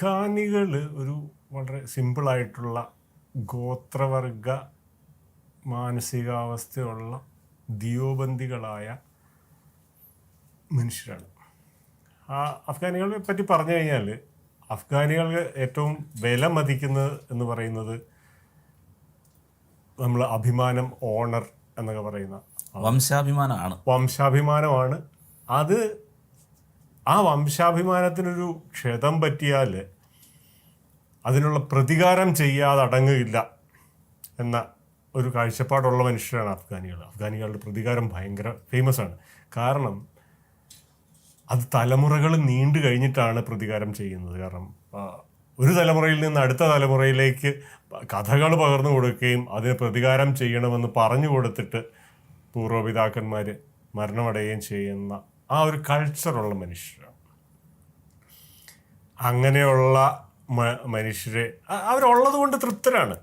അഫ്ഗാനികൾ ഒരു വളരെ സിമ്പിളായിട്ടുള്ള ഗോത്രവർഗ മാനസികാവസ്ഥയുള്ള ദിയോബന്ധികളായ മനുഷ്യരാണ്. ആ അഫ്ഗാനികളെ പറ്റി പറഞ്ഞു കഴിഞ്ഞാൽ അഫ്ഗാനികൾ ഏറ്റവും വില മതിക്കുന്നത് എന്ന് പറയുന്നത് നമ്മൾ അഭിമാനം ഓണർ എന്നൊക്കെ പറയുന്ന വംശാഭിമാനമാണ്. വംശാഭിമാനമാണ്. അത് ആ വംശാഭിമാനത്തിനൊരു ക്ഷതം പറ്റിയാൽ അതിനുള്ള പ്രതികാരം ചെയ്യാതെ അടങ്ങുകയില്ല എന്ന ഒരു കാഴ്ചപ്പാടുള്ള മനുഷ്യരാണ് അഫ്ഗാനികൾ. അഫ്ഗാനികളുടെ പ്രതികാരം ഭയങ്കര ഫേമസ് ആണ് കാരണം അത് തലമുറകൾ നീണ്ടു കഴിഞ്ഞിട്ടാണ് പ്രതികാരം ചെയ്യുന്നത്. കാരണം ഒരു തലമുറയിൽ നിന്ന് അടുത്ത തലമുറയിലേക്ക് കഥകൾ പകർന്നു കൊടുക്കുകയും അതിന് പ്രതികാരം ചെയ്യണമെന്ന് പറഞ്ഞു കൊടുത്തിട്ട് പൂർവപിതാക്കന്മാർ മരണമടയുകയും ചെയ്യുന്ന ആ ഒരു കൾച്ചറുള്ള മനുഷ്യരാണ് അങ്ങനെയുള്ള മനുഷ്യരെ. അവരുള്ളത് കൊണ്ട് തൃപ്തരാണ്.